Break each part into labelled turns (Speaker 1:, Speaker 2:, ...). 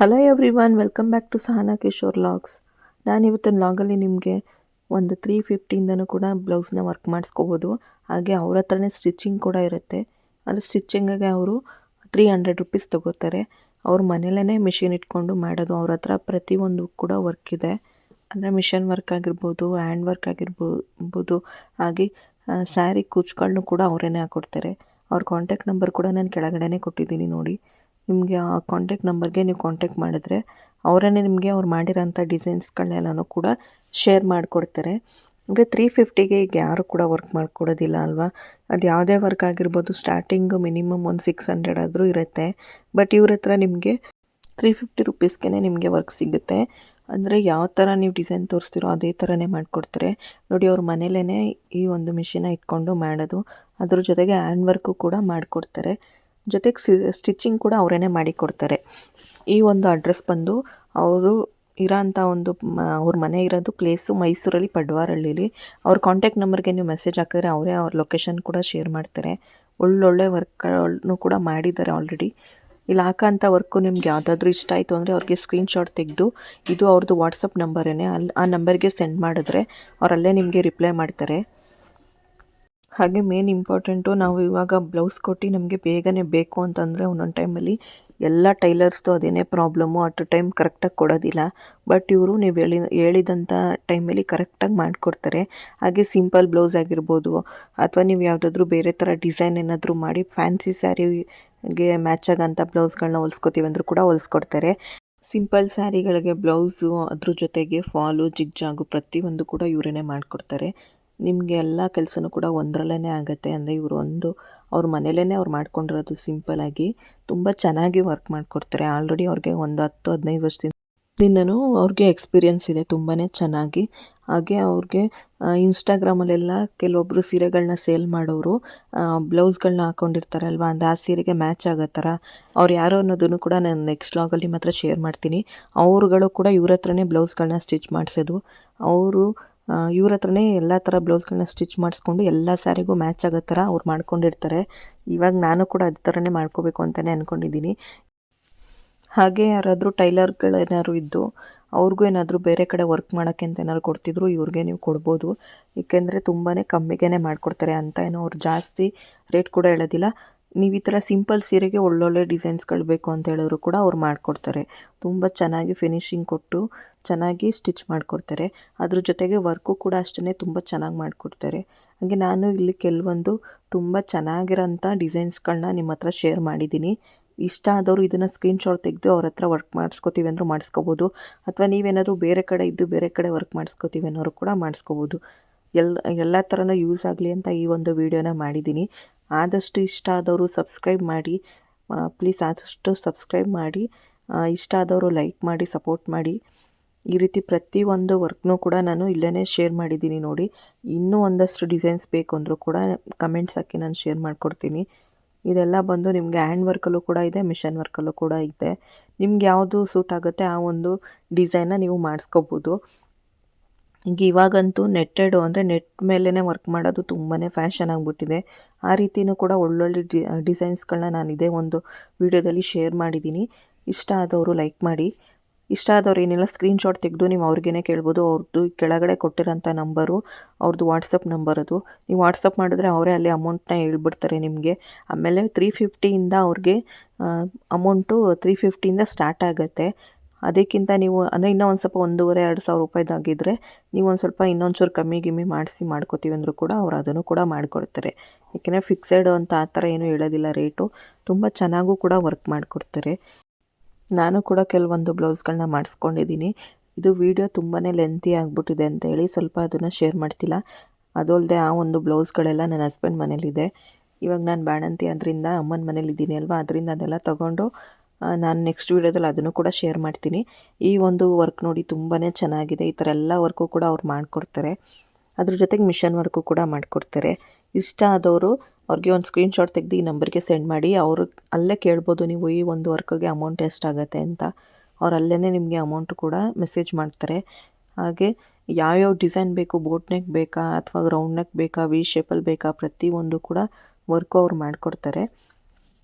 Speaker 1: Hello everyone welcome back to Sahana Kishore vlogs ನಾನು ಇವತ್ತಿನ ಲಾಗಲ್ಲಿ ನಿಮಗೆ ಒಂದು ತ್ರೀ ಫಿಫ್ಟಿಯಿಂದನೂ ಕೂಡ ಬ್ಲೌಸ್ನ ವರ್ಕ್ ಮಾಡಿಸ್ಕೋಬೋದು. ಹಾಗೆ ಅವ್ರ ಹತ್ರನೇ ಸ್ಟಿಚಿಂಗ್ ಕೂಡ ಇರುತ್ತೆ. ಅಂದರೆ ಸ್ಟಿಚಿಂಗಿಗೆ ಅವರು ತ್ರೀ ಹಂಡ್ರೆಡ್ ರುಪೀಸ್ ತೊಗೋತಾರೆ. ಅವ್ರ ಮನೇಲೇ ಮಿಷಿನ್ ಇಟ್ಕೊಂಡು ಮಾಡೋದು ಅವ್ರ ಹತ್ರ ಪ್ರತಿಯೊಂದು ಕೂಡ ವರ್ಕ್ ಇದೆ. ಅಂದರೆ ಮಿಷನ್ ವರ್ಕ್ ಆಗಿರ್ಬೋದು ಹ್ಯಾಂಡ್ ವರ್ಕ್ ಆಗಿರ್ಬೋದು, ಹಾಗೆ ಸ್ಯಾರಿ ಕೂಚ್ಗಳನ್ನೂ ಕೂಡ ಅವರೇನೇ ಹಾಕ್ಕೊಡ್ತಾರೆ ಅವ್ರ ಕಾಂಟ್ಯಾಕ್ಟ್ ನಂಬರ್ ಕೂಡ ನಾನು ಕೆಳಗಡೆನೇ ಕೊಟ್ಟಿದ್ದೀನಿ ನೋಡಿ. ನಿಮಗೆ ಆ ಕಾಂಟ್ಯಾಕ್ಟ್ ನಂಬರ್ಗೆ ನೀವು ಕಾಂಟ್ಯಾಕ್ಟ್ ಮಾಡಿದ್ರೆ ಅವರೇ ನಿಮಗೆ ಅವ್ರು ಮಾಡಿರೋಂಥ ಡಿಸೈನ್ಸ್ಗಳನ್ನೆಲ್ಲನೂ ಕೂಡ ಶೇರ್ ಮಾಡಿಕೊಡ್ತಾರೆ. ಅಂದರೆ ತ್ರೀ ಫಿಫ್ಟಿಗೆ ಈಗ ಯಾರು ಕೂಡ ವರ್ಕ್ ಮಾಡಿಕೊಡೋದಿಲ್ಲ ಅಲ್ವಾ? ಅದು ಯಾವುದೇ ವರ್ಕ್ ಆಗಿರ್ಬೋದು ಸ್ಟಾರ್ಟಿಂಗು ಮಿನಿಮಮ್ ಒಂದು ಸಿಕ್ಸ್ ಹಂಡ್ರೆಡ್ ಆದರೂ ಇರುತ್ತೆ. ಬಟ್ ಇವ್ರ ಹತ್ರ ನಿಮಗೆ ತ್ರೀ ಫಿಫ್ಟಿ ರುಪೀಸ್ಗೆ ನಿಮಗೆ ವರ್ಕ್ ಸಿಗುತ್ತೆ. ಅಂದರೆ ಯಾವ ಥರ ನೀವು ಡಿಸೈನ್ ತೋರಿಸ್ತೀರೋ ಅದೇ ಥರನೇ ಮಾಡಿಕೊಡ್ತಾರೆ. ನೋಡಿ, ಅವ್ರ ಮನೇಲೇ ಈ ಒಂದು ಮಿಷಿನ ಇಟ್ಕೊಂಡು ಮಾಡೋದು, ಅದ್ರ ಜೊತೆಗೆ ಹ್ಯಾಂಡ್ ವರ್ಕು ಕೂಡ ಮಾಡಿಕೊಡ್ತಾರೆ. ಜೊತೆಗೆ ಸಿ ಸ್ಟಿಚಿಂಗ್ ಕೂಡ ಅವರೇನೆ ಮಾಡಿಕೊಡ್ತಾರೆ ಈ ಒಂದು ಅಡ್ರೆಸ್ ಬಂದು ಅವರು ಇರೋಂಥ ಒಂದು, ಮ, ಅವ್ರ ಮನೆ ಇರೋದು ಪ್ಲೇಸು ಮೈಸೂರಲ್ಲಿ ಪಡ್ವಾರಳ್ಳಿಲಿ ಅವ್ರ ಕಾಂಟ್ಯಾಕ್ಟ್ ನಂಬರ್ಗೆ ನೀವು ಮೆಸೇಜ್ ಹಾಕಿದ್ರೆ ಅವರೇ ಅವ್ರ ಲೊಕೇಶನ್ ಕೂಡ ಶೇರ್ ಮಾಡ್ತಾರೆ. ಒಳ್ಳೊಳ್ಳೆ ವರ್ಕ್ಗಳನ್ನು ಕೂಡ ಮಾಡಿದ್ದಾರೆ ಆಲ್ರೆಡಿ ಇಲ್ಲಿ ಹಾಕೋಂಥ ವರ್ಕು ನಿಮ್ಗೆ ಯಾವುದಾದ್ರೂ ಇಷ್ಟ ಆಯಿತು ಅಂದರೆ ಅವ್ರಿಗೆ ಸ್ಕ್ರೀನ್ಶಾಟ್ ತೆಗೆದು ಇದು ಅವ್ರದ್ದು ವಾಟ್ಸಪ್ ನಂಬರೇ ಅಲ್ಲಿ ಆ ನಂಬರ್ಗೆ ಸೆಂಡ್ ಮಾಡಿದ್ರೆ ಅವರಲ್ಲೇ ನಿಮಗೆ ರಿಪ್ಲೈ ಮಾಡ್ತಾರೆ. ಹಾಗೆ ಮೇನ್ ಇಂಪಾರ್ಟೆಂಟು ನಾವು ಇವಾಗ ಬ್ಲೌಸ್ ಕೊಟ್ಟು ನಮಗೆ ಬೇಗನೆ ಬೇಕು ಅಂತಂದರೆ ಒಂದೊಂದು ಟೈಮಲ್ಲಿ ಎಲ್ಲ ಟೈಲರ್ಸ್ದು ಅದೇನೇ ಪ್ರಾಬ್ಲಮ್ಮು ಅಟ್ ಟೈಮ್ ಕರೆಕ್ಟಾಗಿ ಕೊಡೋದಿಲ್ಲ. ಬಟ್ ಇವರು ನೀವು ಹೇಳಿ ಹೇಳಿದಂಥ ಟೈಮಲ್ಲಿ ಕರೆಕ್ಟಾಗಿ ಮಾಡಿಕೊಡ್ತಾರೆ. ಹಾಗೆ ಸಿಂಪಲ್ ಬ್ಲೌಸ್ ಆಗಿರ್ಬೋದು, ಅಥವಾ ನೀವು ಯಾವುದಾದ್ರೂ ಬೇರೆ ಥರ ಡಿಸೈನ್ ಏನಾದರೂ ಮಾಡಿ ಫ್ಯಾನ್ಸಿ ಸ್ಯಾರಿಗೆ ಮ್ಯಾಚ್ ಆಗೋಂಥ ಬ್ಲೌಸ್ಗಳನ್ನ ಹೊಲ್ಸ್ಕೊತೀವಿ ಅಂದರೂ ಕೂಡ ಹೊಲ್ಸ್ಕೊಡ್ತಾರೆ. ಸಿಂಪಲ್ ಸ್ಯಾರಿಗಳಿಗೆ ಬ್ಲೌಸು ಅದ್ರ ಜೊತೆಗೆ ಫಾಲು ಜಿಗ್ಜಾಗು ಪ್ರತಿಯೊಂದು ಕೂಡ ಇವರೇ ಮಾಡಿಕೊಡ್ತಾರೆ. ನಿಮಗೆ ಎಲ್ಲ ಕೆಲಸನೂ ಕೂಡ ಒಂದರಲ್ಲೇ ಆಗುತ್ತೆ. ಅಂದರೆ ಇವರು ಒಂದು ಅವ್ರ ಮನೇಲೇ ಅವ್ರು ಮಾಡ್ಕೊಂಡಿರೋದು ಸಿಂಪಲಾಗಿ ತುಂಬ ಚೆನ್ನಾಗಿ ವರ್ಕ್ ಮಾಡಿಕೊಡ್ತಾರೆ. ಆಲ್ರೆಡಿ ಅವ್ರಿಗೆ ಒಂದು ಹತ್ತು, ಹದಿನೈದು ವರ್ಷದಿಂದನೂ ಅವ್ರಿಗೆ ಎಕ್ಸ್ಪೀರಿಯನ್ಸ್ ಇದೆ ತುಂಬಾ ಚೆನ್ನಾಗಿ. ಹಾಗೆ ಅವ್ರಿಗೆ ಇನ್ಸ್ಟಾಗ್ರಾಮಲ್ಲೆಲ್ಲ ಕೆಲವೊಬ್ಬರು ಸೀರೆಗಳನ್ನ ಸೇಲ್ ಮಾಡೋರು ಬ್ಲೌಸ್ಗಳನ್ನ ಹಾಕ್ಕೊಂಡಿರ್ತಾರಲ್ವ ಅಂದರೆ ಆ ಸೀರೆಗೆ ಮ್ಯಾಚ್ ಆಗೋ ಥರ. ಅವ್ರು ಯಾರು ಅನ್ನೋದನ್ನು ಕೂಡ ನಾನು ನೆಕ್ಸ್ಟ್ ಲಾಗಲ್ಲಿ ಮಾತ್ರ ಶೇರ್ ಮಾಡ್ತೀನಿ. ಅವ್ರುಗಳು ಕೂಡ ಇವ್ರ ಹತ್ರನೇ ಬ್ಲೌಸ್ಗಳನ್ನ ಸ್ಟಿಚ್ ಮಾಡಿಸೋದು. ಅವರು ಇವ್ರ ಹತ್ರನೇ ಎಲ್ಲ ಥರ ಬ್ಲೌಸ್ಗಳನ್ನ ಸ್ಟಿಚ್ ಮಾಡಿಸ್ಕೊಂಡು ಎಲ್ಲ ಸ್ಯಾರಿಗೂ ಮ್ಯಾಚ್ ಆಗೋ ಥರ ಅವ್ರು ಮಾಡ್ಕೊಂಡಿರ್ತಾರೆ. ಇವಾಗ ನಾನು ಕೂಡ ಅದೇ ಥರನೇ ಮಾಡ್ಕೋಬೇಕು ಅಂತಲೇ ಅಂದ್ಕೊಂಡಿದ್ದೀನಿ ಹಾಗೆ ಯಾರಾದರೂ ಟೈಲರ್ಗಳೇನಾದ್ರು ಇದ್ದು, ಅವ್ರಿಗೂ ಏನಾದರೂ ಬೇರೆ ಕಡೆ ವರ್ಕ್ ಮಾಡೋಕ್ಕೆ ಅಂತ ಏನಾದ್ರು ಕೊಡ್ತಿದ್ರು ಇವ್ರಿಗೆ ನೀವು ಕೊಡ್ಬೋದು. ಏಕೆಂದರೆ ತುಂಬಾ ಕಮ್ಮಿಗೆ ಮಾಡಿಕೊಡ್ತಾರೆ ಅಂತ ಏನೋ ಅವ್ರು ಜಾಸ್ತಿ ರೇಟ್ ಕೂಡ ಹೇಳೋದಿಲ್ಲ. ನೀವು ಈ ಥರ ಸಿಂಪಲ್ ಸೀರೆಗೆ ಒಳ್ಳೊಳ್ಳೆ ಡಿಸೈನ್ಸ್ಗಳು ಬೇಕು ಅಂತ ಹೇಳಿದ್ರು ಕೂಡ ಅವ್ರು ಮಾಡಿಕೊಡ್ತಾರೆ. ತುಂಬ ಚೆನ್ನಾಗಿ ಫಿನಿಶಿಂಗ್ ಕೊಟ್ಟು ಚೆನ್ನಾಗಿ ಸ್ಟಿಚ್ ಮಾಡಿಕೊಡ್ತಾರೆ. ಅದ್ರ ಜೊತೆಗೆ ವರ್ಕು ಕೂಡ ಅಷ್ಟೇ ತುಂಬ ಚೆನ್ನಾಗಿ ಮಾಡಿಕೊಡ್ತಾರೆ. ಹಾಗೆ ನಾನು ಇಲ್ಲಿ ಕೆಲವೊಂದು ತುಂಬ ಚೆನ್ನಾಗಿರೋಂಥ ಡಿಸೈನ್ಸ್ಗಳನ್ನ ನಿಮ್ಮ ಹತ್ರ ಶೇರ್ ಮಾಡಿದ್ದೀನಿ. ಇಷ್ಟ ಆದವರು ಇದನ್ನು ಸ್ಕ್ರೀನ್ಶಾಟ್ ತೆಗೆದು ಅವ್ರ ಹತ್ರ ವರ್ಕ್ ಮಾಡಿಸ್ಕೋತೀವಿ ಅಂದರೂ ಮಾಡಿಸ್ಕೋಬೋದು. ಅಥವಾ ನೀವೇನಾದರೂ ಬೇರೆ ಕಡೆ ಇದ್ದು ಬೇರೆ ಕಡೆ ವರ್ಕ್ ಮಾಡಿಸ್ಕೋತೀವಿ ಅನ್ನೋರು ಕೂಡ ಮಾಡಿಸ್ಕೋಬೋದು. ಎಲ್ಲ ಎಲ್ಲ ಥರನೂ ಯೂಸ್ ಆಗಲಿ ಅಂತ ಈ ಒಂದು ವಿಡಿಯೋನ ಮಾಡಿದ್ದೀನಿ. ಆದಷ್ಟು ಇಷ್ಟ ಆದವರು ಸಬ್ಸ್ಕ್ರೈಬ್ ಮಾಡಿ ಪ್ಲೀಸ್ ಆದಷ್ಟು ಸಬ್ಸ್ಕ್ರೈಬ್ ಮಾಡಿ ಇಷ್ಟ ಆದವರು ಲೈಕ್ ಮಾಡಿ ಸಪೋರ್ಟ್ ಮಾಡಿ. ಈ ರೀತಿ ಪ್ರತಿಯೊಂದು ವರ್ಕ್ನೂ ಕೂಡ ನಾನು ಇಲ್ಲೇ ಶೇರ್ ಮಾಡಿದ್ದೀನಿ ನೋಡಿ. ಇನ್ನೂ ಒಂದಷ್ಟು ಡಿಸೈನ್ಸ್ ಬೇಕು ಅಂದರೂ ಕೂಡ ಕಮೆಂಟ್ಸ್ ಹಾಕಿ ನಾನು ಶೇರ್ ಮಾಡಿಕೊಡ್ತೀನಿ. ಇದೆಲ್ಲ ಬಂದು ನಿಮಗೆ ಹ್ಯಾಂಡ್ ವರ್ಕಲ್ಲೂ ಕೂಡ ಇದೆ ಮಿಷನ್ ವರ್ಕಲ್ಲೂ ಕೂಡ ಇದೆ. ನಿಮ್ಗೆ ಯಾವುದು ಸೂಟ್ ಆಗುತ್ತೆ ಆ ಒಂದು ಡಿಸೈನ್ನ ನೀವು ಮಾಡಿಸ್ಕೋಬೋದು. ಈಗ ಇವಾಗಂತೂ ನೆಟ್ಟೆಡು ಅಂದರೆ ನೆಟ್ ಮೇಲೇ ವರ್ಕ್ ಮಾಡೋದು ತುಂಬಾ ಫ್ಯಾಷನ್ ಆಗಿಬಿಟ್ಟಿದೆ. ಆ ರೀತಿಯೂ ಕೂಡ ಒಳ್ಳೊಳ್ಳೆ ಡಿ ಡಿಸೈನ್ಸ್ಗಳನ್ನ ನಾನು ಇದೇ ಒಂದು ವಿಡಿಯೋದಲ್ಲಿ ಶೇರ್ ಮಾಡಿದ್ದೀನಿ. ಇಷ್ಟ ಆದವರು ಲೈಕ್ ಮಾಡಿ. ಇಷ್ಟ ಆದವ್ರು ಏನಿಲ್ಲ ಸ್ಕ್ರೀನ್ಶಾಟ್ ತೆಗೆದು ನೀವು ಅವ್ರಿಗೇ ಕೇಳ್ಬೋದು. ಅವ್ರದ್ದು ಕೆಳಗಡೆ ಕೊಟ್ಟಿರೋಂಥ ನಂಬರು ಅವ್ರದ್ದು ವಾಟ್ಸಪ್ ನಂಬರ್ ಅದು. ನೀವು ವಾಟ್ಸಪ್ ಮಾಡಿದ್ರೆ ಅವರೇ ಅಲ್ಲಿ ಅಮೌಂಟ್ನ ಹೇಳ್ಬಿಡ್ತಾರೆ ನಿಮಗೆ. ಆಮೇಲೆ ತ್ರೀ ಫಿಫ್ಟಿಯಿಂದ ಅವ್ರಿಗೆ ಅಮೌಂಟು ತ್ರೀ ಫಿಫ್ಟಿಯಿಂದ ಸ್ಟಾರ್ಟ್ ಆಗುತ್ತೆ. ಅದಕ್ಕಿಂತ ನೀವು, ಅಂದರೆ ಇನ್ನೂ ಒಂದು ಸ್ವಲ್ಪ ಒಂದೂವರೆ, ಎರಡು ಸಾವಿರ ರೂಪಾಯಿದಾಗಿದ್ದರೆ ನೀವು ಒಂದು ಸ್ವಲ್ಪ ಇನ್ನೊಂದು ಚೂರು ಕಮ್ಮಿ ಗಿಮ್ಮಿ ಮಾಡಿಸಿ ಮಾಡ್ಕೋತೀವಿ ಅಂದರೂ ಕೂಡ ಅವ್ರು ಅದನ್ನು ಕೂಡ ಮಾಡಿಕೊಡ್ತಾರೆ. ಏಕೆಂದರೆ ಫಿಕ್ಸೆಡ್ ಅಂತ ಆ ಥರ ಏನೂ ಹೇಳೋದಿಲ್ಲ ರೇಟು. ತುಂಬ ಚೆನ್ನಾಗೂ ಕೂಡ ವರ್ಕ್ ಮಾಡಿಕೊಡ್ತಾರೆ. ನಾನು ಕೂಡ ಕೆಲವೊಂದು ಬ್ಲೌಸ್ಗಳನ್ನ ಮಾಡಿಸ್ಕೊಂಡಿದ್ದೀನಿ. ಇದು ವಿಡಿಯೋ ತುಂಬಾ ಲೆಂತಿ ಆಗಿಬಿಟ್ಟಿದೆ ಅಂತ ಹೇಳಿ ಸ್ವಲ್ಪ ಅದನ್ನು ಶೇರ್ ಮಾಡ್ತಿಲ್ಲ. ಅದಲ್ಲದೆ ಆ ಒಂದು ಬ್ಲೌಸ್ಗಳೆಲ್ಲ ನನ್ನ ಹಸ್ಬೆಂಡ್ ಮನೇಲಿದೆ. ಇವಾಗ ನಾನು ಬಾಣಂತಿ ಅದರಿಂದ ಅಮ್ಮನ ಮನೇಲಿದ್ದೀನಿ ಅಲ್ವಾ? ಅದರಿಂದ ಅದೆಲ್ಲ ತೊಗೊಂಡು ನಾನು ನೆಕ್ಸ್ಟ್ ವೀಡಿಯೋದಲ್ಲಿ ಅದನ್ನು ಕೂಡ ಶೇರ್ ಮಾಡ್ತೀನಿ. ಈ ಒಂದು ವರ್ಕ್ ನೋಡಿ ತುಂಬಾ ಚೆನ್ನಾಗಿದೆ. ಈ ಥರ ಎಲ್ಲ ವರ್ಕು ಕೂಡ ಅವ್ರು ಮಾಡಿಕೊಡ್ತಾರೆ. ಅದ್ರ ಜೊತೆಗೆ ಮಿಷನ್ ವರ್ಕು ಕೂಡ ಮಾಡಿಕೊಡ್ತಾರೆ. ಇಷ್ಟ ಆದವರು ಅವ್ರಿಗೆ ಒಂದು ಸ್ಕ್ರೀನ್ಶಾಟ್ ತೆಗೆದು ಈ ನಂಬರ್ಗೆ ಸೆಂಡ್ ಮಾಡಿ. ಅವರು ಅಲ್ಲೇ ಕೇಳ್ಬೋದು ನೀವು ಈ ಒಂದು ವರ್ಕ್ಗೆ ಅಮೌಂಟ್ ಎಷ್ಟಾಗತ್ತೆ ಅಂತ. ಅವ್ರು ಅಲ್ಲೇ ನಿಮಗೆ ಅಮೌಂಟ್ ಕೂಡ ಮೆಸೇಜ್ ಮಾಡ್ತಾರೆ. ಹಾಗೆ ಯಾವ್ಯಾವ ಡಿಸೈನ್ ಬೇಕು ಬೋಟ್ ಬೇಕಾ, ಅಥವಾ ರೌಂಡ್ ಬೇಕಾ ವಿ ಶೇಪಲ್ಲಿ ಬೇಕಾ ಪ್ರತಿಯೊಂದು ಕೂಡ ವರ್ಕು ಅವ್ರು ಮಾಡಿಕೊಡ್ತಾರೆ.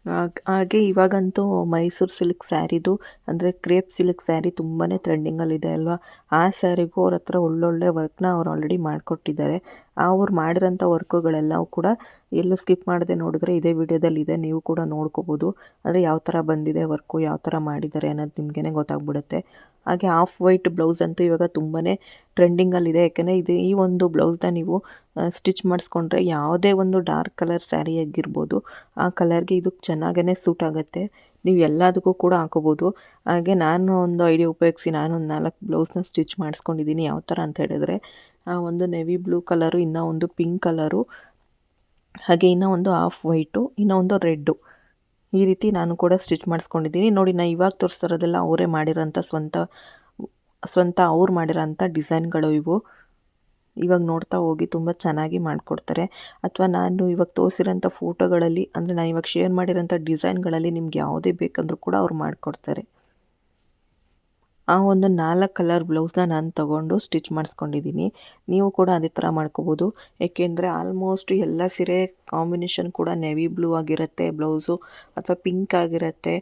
Speaker 1: ಹಾಗ್- ಇವಾಗಂತೂ ಮೈಸೂರು ಸಿಲ್ಕ್ ಸ್ಯಾರಿದು ಅಂದರೆ ಕ್ರೇಪ್ ಸಿಲ್ಕ್ ಸ್ಯಾರಿ ತುಂಬಾ ಟ್ರೆಂಡಿಂಗಲ್ಲಿದೆ ಅಲ್ವಾ? ಆ ಸ್ಯಾರಿಗೂ ಅವ್ರ ಹತ್ರ ಒಳ್ಳೊಳ್ಳೆ ವರ್ಕ್ನ ಅವ್ರು ಆಲ್ರೆಡಿ ಮಾಡಿಕೊಟ್ಟಿದ್ದಾರೆ. ಅವ್ರು ಮಾಡಿರೋಂಥ ವರ್ಕುಗಳೆಲ್ಲವೂ ಕೂಡ ಎಲ್ಲೂ ಸ್ಕಿಪ್ ಮಾಡದೆ ನೋಡಿದ್ರೆ ಇದೇ ವಿಡಿಯೋದಲ್ಲಿ ಇದೆ, ನೀವು ಕೂಡ ನೋಡ್ಕೋಬೋದು. ಅಂದರೆ ಯಾವ ಥರ ಬಂದಿದೆ ವರ್ಕು ಯಾವ ಥರ ಮಾಡಿದ್ದಾರೆ ಅನ್ನೋದು ನಿಮಗೇ ಗೊತ್ತಾಗ್ಬಿಡುತ್ತೆ. ಹಾಗೆ ಆಫ್ ವೈಟ್ ಬ್ಲೌಸ್ ಅಂತೂ ಇವಾಗ ತುಂಬಾ ಟ್ರೆಂಡಿಂಗಲ್ಲಿದೆ ಯಾಕೆಂದರೆ ಇದು ಈ ಒಂದು ಬ್ಲೌಸ್ನ ನೀವು ಸ್ಟಿಚ್ ಮಾಡಿಸ್ಕೊಂಡ್ರೆ ಯಾವುದೇ ಒಂದು ಡಾರ್ಕ್ ಕಲರ್ ಸ್ಯಾರಿ ಆಗಿರ್ಬೋದು, ಆ ಕಲರ್ಗೆ ಇದು ಚೆನ್ನಾಗೇ ಸೂಟ್ ಆಗುತ್ತೆ. ನೀವು ಎಲ್ಲದಕ್ಕೂ ಕೂಡ ಹಾಕೋಬೋದು. ಹಾಗೆ ನಾನು ಒಂದು ಐಡಿಯಾ ಉಪಯೋಗಿಸಿ ನಾನು ಒಂದು ನಾಲ್ಕು ಬ್ಲೌಸ್ನ ಸ್ಟಿಚ್ ಮಾಡಿಸ್ಕೊಂಡಿದ್ದೀನಿ ಯಾವ ಥರ ಅಂತ ಹೇಳಿದ್ರೆ ಒಂದು ನೆವಿ ಬ್ಲೂ ಕಲರು ಇನ್ನೂ ಒಂದು ಪಿಂಕ್ ಕಲರು ಹಾಗೆ ಇನ್ನೂ ಒಂದು ಆಫ್ ವೈಟು ಇನ್ನೂ ಒಂದು ರೆಡ್ಡು ಈ ರೀತಿ ನಾನು ಕೂಡ ಸ್ಟಿಚ್ ಮಾಡಿಸ್ಕೊಂಡಿದ್ದೀನಿ. ನೋಡಿ ನಾನು ಇವಾಗ ತೋರಿಸ್ತಿರೋದೆಲ್ಲ ಅವರೇ ಮಾಡಿರೋಂಥ ಸ್ವಂತ ಸ್ವಂತ ಅವ್ರು ಮಾಡಿರೋಂಥ ಡಿಸೈನ್ಗಳು ಇವು. ಇವಾಗ ನೋಡ್ತಾ ಹೋಗಿ ತುಂಬ ಚೆನ್ನಾಗಿ ಮಾಡಿಕೊಡ್ತಾರೆ. ಅಥವಾ ನಾನು ಇವಾಗ ತೋರಿಸಿರೋಂಥ ಫೋಟೋಗಳಲ್ಲಿ, ಅಂದರೆ ನಾನು ಇವಾಗ ಶೇರ್ ಮಾಡಿರೋಂಥ ಡಿಸೈನ್ಗಳಲ್ಲಿ ನಿಮ್ಗೆ ಯಾವುದೇ ಬೇಕಂದ್ರೂ ಕೂಡ ಅವ್ರು ಮಾಡಿಕೊಡ್ತಾರೆ. ಆ ಒಂದು ನಾಲ್ಕು ಕಲರ್ ಬ್ಲೌಸ್ನ ನಾನು ತಗೊಂಡು ಸ್ಟಿಚ್ ಮಾಡಿಸ್ಕೊಂಡಿದ್ದೀನಿ. ನೀವು ಕೂಡ ಅದೇ ಥರ ಮಾಡ್ಕೋಬೋದು. ಏಕೆಂದರೆ ಆಲ್ಮೋಸ್ಟ್ ಎಲ್ಲ ಸೀರೆ ಕಾಂಬಿನೇಷನ್ ಕೂಡ ನೆವಿ ಬ್ಲೂ ಆಗಿರುತ್ತೆ, ಬ್ಲೌಸು ಅಥವಾ ಪಿಂಕ್ ಆಗಿರುತ್ತೆ,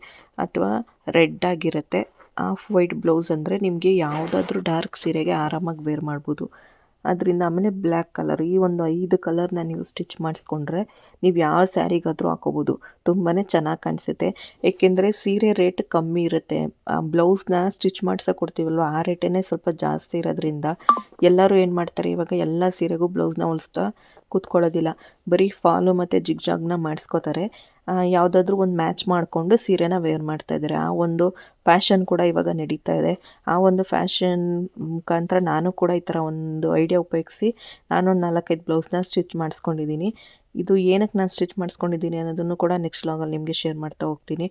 Speaker 1: ಅಥವಾ ರೆಡ್ ಆಗಿರುತ್ತೆ. ಆಫ್ ವೈಟ್ ಬ್ಲೌಸ್ ಅಂದರೆ ನಿಮಗೆ ಯಾವುದಾದ್ರೂ ಡಾರ್ಕ್ ಸೀರೆಗೆ ಆರಾಮಾಗಿ ವೇರ್ ಮಾಡ್ಬೋದು. ಅದರಿಂದ ಆಮೇಲೆ ಬ್ಲ್ಯಾಕ್ ಕಲರ್ ಈ ಒಂದು ಐದು ಕಲರ್ನ ನೀವು ಸ್ಟಿಚ್ ಮಾಡಿಸ್ಕೊಂಡ್ರೆ ನೀವು ಯಾವ ಸ್ಯಾರಿಗಾದರೂ ಹಾಕೋಬೋದು. ತುಂಬಾ ಚೆನ್ನಾಗಿ ಕಾಣಿಸುತ್ತೆ. ಏಕೆಂದರೆ ಸೀರೆ ರೇಟ್ ಕಮ್ಮಿ ಇರುತ್ತೆ. ಬ್ಲೌಸ್ನ ಸ್ಟಿಚ್ ಮಾಡ್ಸೋಕೆ ಕೊಡ್ತೀವಲ್ವ, ಆ ರೇಟೇ ಸ್ವಲ್ಪ ಜಾಸ್ತಿ ಇರೋದ್ರಿಂದ ಎಲ್ಲರೂ ಏನು ಮಾಡ್ತಾರೆ, ಇವಾಗ ಎಲ್ಲ ಸೀರೆಗೂ ಬ್ಲೌಸ್ನ ಹೊಲಿಸ್ತಾ ಕೂತ್ಕೊಳ್ಳೋದಿಲ್ಲ. ಬರೀ ಫಾಲು ಮತ್ತು ಜಿಗ್ಜಾಗ್ನ ಮಾಡಿಸ್ಕೋತಾರೆ. ಯಾವುದಾದ್ರೂ ಒಂದು ಮ್ಯಾಚ್ ಮಾಡಿಕೊಂಡು ಸೀರೆನ ವೇರ್ ಮಾಡ್ತಾ ಇದ್ದಾರೆ. ಆ ಒಂದು ಫ್ಯಾಷನ್ ಕೂಡ ಇವಾಗ ನಡೀತಾ ಇದೆ. ಆ ಒಂದು ಫ್ಯಾಷನ್ ಮುಖಾಂತರ ನಾನು ಕೂಡ ಈ ಥರ ಒಂದು ಐಡಿಯಾ ಉಪಯೋಗಿಸಿ ನಾನೊಂದು ನಾಲ್ಕೈದು ಬ್ಲೌಸ್ನ ಸ್ಟಿಚ್ ಮಾಡಿಸ್ಕೊಂಡಿದ್ದೀನಿ. ಇದು ಏನಕ್ಕೆ ನಾನು ಸ್ಟಿಚ್ ಮಾಡಿಸ್ಕೊಂಡಿದ್ದೀನಿ ಅನ್ನೋದನ್ನು ಕೂಡ ನೆಕ್ಸ್ಟ್ ಲಾಗಲ್ಲಿ ನಿಮಗೆ ಶೇರ್ ಮಾಡ್ತಾ ಹೋಗ್ತೀನಿ.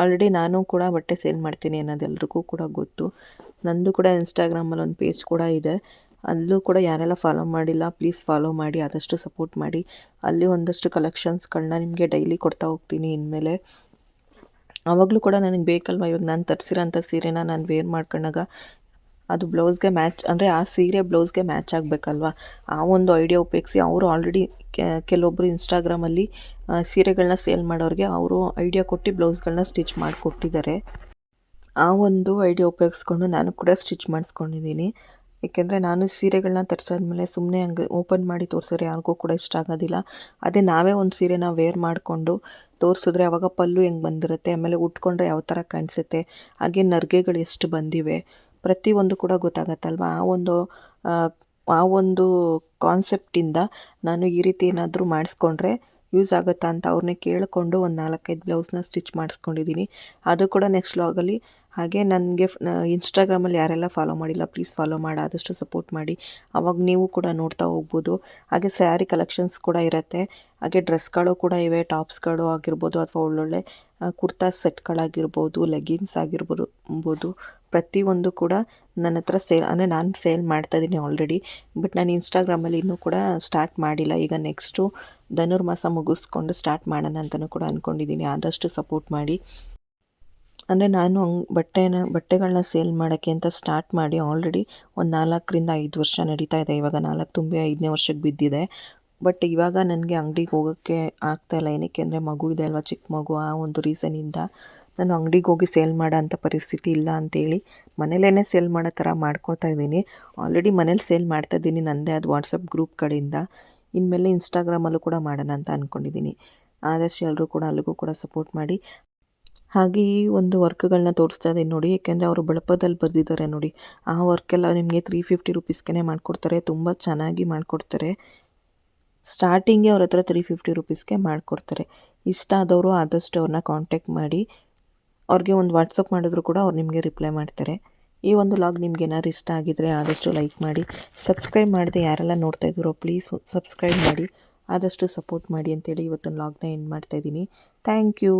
Speaker 1: ಆಲ್ರೆಡಿ ನಾನು ಕೂಡ ಬಟ್ಟೆ ಸೇಲ್ ಮಾಡ್ತೀನಿ ಅನ್ನೋದು ಎಲ್ರಿಗೂ ಕೂಡ ಗೊತ್ತು. ನಂದು ಕೂಡ ಇನ್ಸ್ಟಾಗ್ರಾಮಲ್ಲಿ ಒಂದು ಪೇಜ್ ಕೂಡ ಇದೆ. ಅಲ್ಲೂ ಕೂಡ ಯಾರೆಲ್ಲ ಫಾಲೋ ಮಾಡಿಲ್ಲ ಪ್ಲೀಸ್ ಫಾಲೋ ಮಾಡಿ, ಆದಷ್ಟು ಸಪೋರ್ಟ್ ಮಾಡಿ. ಅಲ್ಲಿ ಒಂದಷ್ಟು ಕಲೆಕ್ಷನ್ಸ್ಗಳನ್ನ ನಿಮಗೆ ಡೈಲಿ ಕೊಡ್ತಾ ಹೋಗ್ತೀನಿ ಇನ್ಮೇಲೆ. ಆವಾಗಲೂ ಕೂಡ ನನಗೆ ಬೇಕಲ್ವ ಇವಾಗ ನಾನು ತರಿಸಿರೋಂಥ ಸೀರೆನ ನಾನು ವೇರ್ ಮಾಡ್ಕೊಂಡಾಗ? ಅದು ಬ್ಲೌಸ್ಗೆ ಮ್ಯಾಚ್, ಅಂದರೆ ಆ ಸೀರೆ ಬ್ಲೌಸ್ಗೆ ಮ್ಯಾಚ್ ಆಗಬೇಕಲ್ವಾ? ಆ ಒಂದು ಐಡಿಯಾ ಉಪಯೋಗಿಸಿ ಅವರು ಆಲ್ರೆಡಿ ಕೆಲವೊಬ್ಬರು ಇನ್ಸ್ಟಾಗ್ರಾಮಲ್ಲಿ ಸೀರೆಗಳನ್ನ ಸೇಲ್ ಮಾಡೋರಿಗೆ ಅವರು ಐಡಿಯಾ ಕೊಟ್ಟು ಬ್ಲೌಸ್ಗಳನ್ನ ಸ್ಟಿಚ್ ಮಾಡಿಕೊಟ್ಟಿದ್ದಾರೆ. ಆ ಒಂದು ಐಡಿಯಾ ಉಪಯೋಗಿಸ್ಕೊಂಡು ನಾನು ಕೂಡ ಸ್ಟಿಚ್ ಮಾಡಿಸ್ಕೊಂಡಿದ್ದೀನಿ. ಏಕೆಂದರೆ ನಾನು ಸೀರೆಗಳನ್ನ ತರಿಸಾದ್ಮೇಲೆ ಸುಮ್ಮನೆ ಹಂಗೆ ಓಪನ್ ಮಾಡಿ ತೋರಿಸಿದ್ರೆ ಯಾರಿಗೂ ಕೂಡ ಇಷ್ಟ ಆಗೋದಿಲ್ಲ. ಅದೇ ನಾವೇ ಒಂದು ಸೀರೆನ ವೇರ್ ಮಾಡಿಕೊಂಡು ತೋರಿಸಿದ್ರೆ ಅವಾಗ ಪಲ್ಲು ಹೆಂಗೆ ಬಂದಿರುತ್ತೆ, ಆಮೇಲೆ ಉಟ್ಕೊಂಡ್ರೆ ಯಾವ ಥರ ಕಾಣಿಸುತ್ತೆ, ಹಾಗೆ ನರ್ಗೆಗಳು ಎಷ್ಟು ಬಂದಿವೆ ಪ್ರತಿಯೊಂದು ಕೂಡ ಗೊತ್ತಾಗತ್ತಲ್ವ? ಆ ಒಂದು ಆ ಒಂದು ಕಾನ್ಸೆಪ್ಟಿಂದ ನಾನು ಈ ರೀತಿ ಏನಾದರೂ ಮಾಡಿಸ್ಕೊಂಡ್ರೆ ಯೂಸ್ ಆಗುತ್ತಾ ಅಂತ ಅವ್ರನ್ನೇ ಕೇಳಿಕೊಂಡು ಒಂದು ನಾಲ್ಕೈದು ಬ್ಲೌಸ್ನ ಸ್ಟಿಚ್ ಮಾಡಿಸ್ಕೊಂಡಿದ್ದೀನಿ ಅದು ಕೂಡ ನೆಕ್ಸ್ಟ್ ಲಾಗಲ್ಲಿ ಹಾಗೆ ನನಗೆ ಇನ್ಸ್ಟಾಗ್ರಾಮಲ್ಲಿ ಯಾರೆಲ್ಲ ಫಾಲೋ ಮಾಡಿಲ್ಲ ಪ್ಲೀಸ್ ಫಾಲೋ ಮಾಡಿ, ಆದಷ್ಟು ಸಪೋರ್ಟ್ ಮಾಡಿ. ಅವಾಗ ನೀವು ಕೂಡ ನೋಡ್ತಾ ಹೋಗ್ಬೋದು. ಹಾಗೆ ಸ್ಯಾರಿ ಕಲೆಕ್ಷನ್ಸ್ ಕೂಡ ಇರುತ್ತೆ. ಹಾಗೆ ಡ್ರೆಸ್ಗಳು ಕೂಡ ಇವೆ ಟಾಪ್ಸ್ಗಳು ಆಗಿರ್ಬೋದು ಅಥವಾ ಒಳ್ಳೊಳ್ಳೆ ಕುರ್ತಾ ಸೆಟ್ಗಳಾಗಿರ್ಬೋದು ಲೆಗಿನ್ಸ್ ಆಗಿರ್ಬೋದು ಪ್ರತಿಯೊಂದು ಕೂಡ ನನ್ನ ಹತ್ರ ಸೇಲ್, ಅಂದರೆ ನಾನು ಸೇಲ್ ಮಾಡ್ತಾಯಿದ್ದೀನಿ ಆಲ್ರೆಡಿ ಬಟ್ ನಾನು ಇನ್ಸ್ಟಾಗ್ರಾಮಲ್ಲಿ ಇನ್ನೂ ಕೂಡ ಸ್ಟಾರ್ಟ್ ಮಾಡಿಲ್ಲ. ಈಗ ನೆಕ್ಸ್ಟು ಧನುರ್ಮಾಸ ಮುಗಿಸ್ಕೊಂಡು ಸ್ಟಾರ್ಟ್ ಮಾಡೋಣ ಅಂತಲೂ ಕೂಡ ಅಂದ್ಕೊಂಡಿದ್ದೀನಿ ಆದಷ್ಟು ಸಪೋರ್ಟ್ ಮಾಡಿ. ಅಂದರೆ ನಾನು ಹಂಗೆ ಬಟ್ಟೆನ ಬಟ್ಟೆಗಳನ್ನ ಸೇಲ್ ಮಾಡೋಕ್ಕೆ ಅಂತ ಸ್ಟಾರ್ಟ್ ಮಾಡಿ ಆಲ್ರೆಡಿ ಒಂದು ನಾಲ್ಕರಿಂದ ಐದು ವರ್ಷ ನಡೀತಾ ಇದೆ. ಇವಾಗ ನಾಲ್ಕು ತುಂಬಿ ಐದನೇ ವರ್ಷಕ್ಕೆ ಬಿದ್ದಿದೆ. ಬಟ್ ಇವಾಗ ನನಗೆ ಅಂಗಡಿಗೆ ಹೋಗೋಕ್ಕೆ ಆಗ್ತಾಯಿಲ್ಲ ಏನಕ್ಕೆ ಅಂದರೆ ಮಗು ಇದೆ ಅಲ್ವಾ ಚಿಕ್ಕ ಮಗು. ಆ ಒಂದು ರೀಸನಿಂದ ನಾನು ಅಂಗಡಿಗೆ ಹೋಗಿ ಸೇಲ್ ಮಾಡೋ ಅಂಥ ಪರಿಸ್ಥಿತಿ ಇಲ್ಲ ಅಂತೇಳಿ ಮನೇಲೇ ಸೇಲ್ ಮಾಡೋ ಥರ ಮಾಡ್ಕೊಳ್ತಾ ಇದ್ದೀನಿ. ಆಲ್ರೆಡಿ ಮನೇಲಿ ಸೇಲ್ ಮಾಡ್ತಾ ಇದ್ದೀನಿ. ನನ್ನದೇ ಅದು ವಾಟ್ಸಪ್ ಗ್ರೂಪ್ ಕಡೆಯಿಂದ. ಇನ್ಮೇಲೆ ಇನ್ಸ್ಟಾಗ್ರಾಮಲ್ಲೂ ಕೂಡ ಮಾಡೋಣ ಅಂತ ಅಂದ್ಕೊಂಡಿದ್ದೀನಿ ಆದಷ್ಟು ಎಲ್ಲರೂ ಕೂಡ ಅಲ್ಲಿಗೂ ಕೂಡ ಸಪೋರ್ಟ್ ಮಾಡಿ. ಹಾಗೆ ಈ ಒಂದು ವರ್ಕ್ಗಳನ್ನ ತೋರಿಸ್ತಾ ಇದ್ದೀನಿ ನೋಡಿ. ಏಕೆಂದರೆ ಅವರು ಬಳಪದಲ್ಲಿ ಬರೆದಿದ್ದಾರೆ ನೋಡಿ. ಆ ವರ್ಕೆಲ್ಲ ನಿಮಗೆ ತ್ರೀ ಫಿಫ್ಟಿ ರುಪೀಸ್ಗೆ ಮಾಡಿಕೊಡ್ತಾರೆ. ತುಂಬ ಚೆನ್ನಾಗಿ ಮಾಡಿಕೊಡ್ತಾರೆ. ಸ್ಟಾರ್ಟಿಂಗೇ ಅವ್ರ ಹತ್ರ ತ್ರೀ ಫಿಫ್ಟಿ ರುಪೀಸ್ಗೆ ಮಾಡಿಕೊಡ್ತಾರೆ. ಇಷ್ಟ ಆದವರು ಆದಷ್ಟು ಅವ್ರನ್ನ ಕಾಂಟ್ಯಾಕ್ಟ್ ಮಾಡಿ. ಅವ್ರಿಗೆ ಒಂದು ವಾಟ್ಸಪ್ ಮಾಡಿದ್ರು ಕೂಡ ಅವ್ರು ನಿಮಗೆ ರಿಪ್ಲೈ ಮಾಡ್ತಾರೆ. ಈ ಒಂದು ಲಾಗ್ ನಿಮ್ಗೆ ಏನಾದ್ರು ಇಷ್ಟ ಆಗಿದ್ರೆ ಆದಷ್ಟು ಲೈಕ್ ಮಾಡಿ ಸಬ್ಸ್ಕ್ರೈಬ್ ಮಾಡಿದೆ ಯಾರೆಲ್ಲ ನೋಡ್ತಾ ಇದ್ದೀರೋ ಪ್ಲೀಸ್ ಸಬ್ಸ್ಕ್ರೈಬ್ ಮಾಡಿ, ಆದಷ್ಟು ಸಪೋರ್ಟ್ ಮಾಡಿ ಅಂತೇಳಿ ಇವತ್ತಿನ ಲಾಗ್ನ ಎಂಡ್ ಮಾಡ್ತಾಯಿದ್ದೀನಿ ಥ್ಯಾಂಕ್ ಯು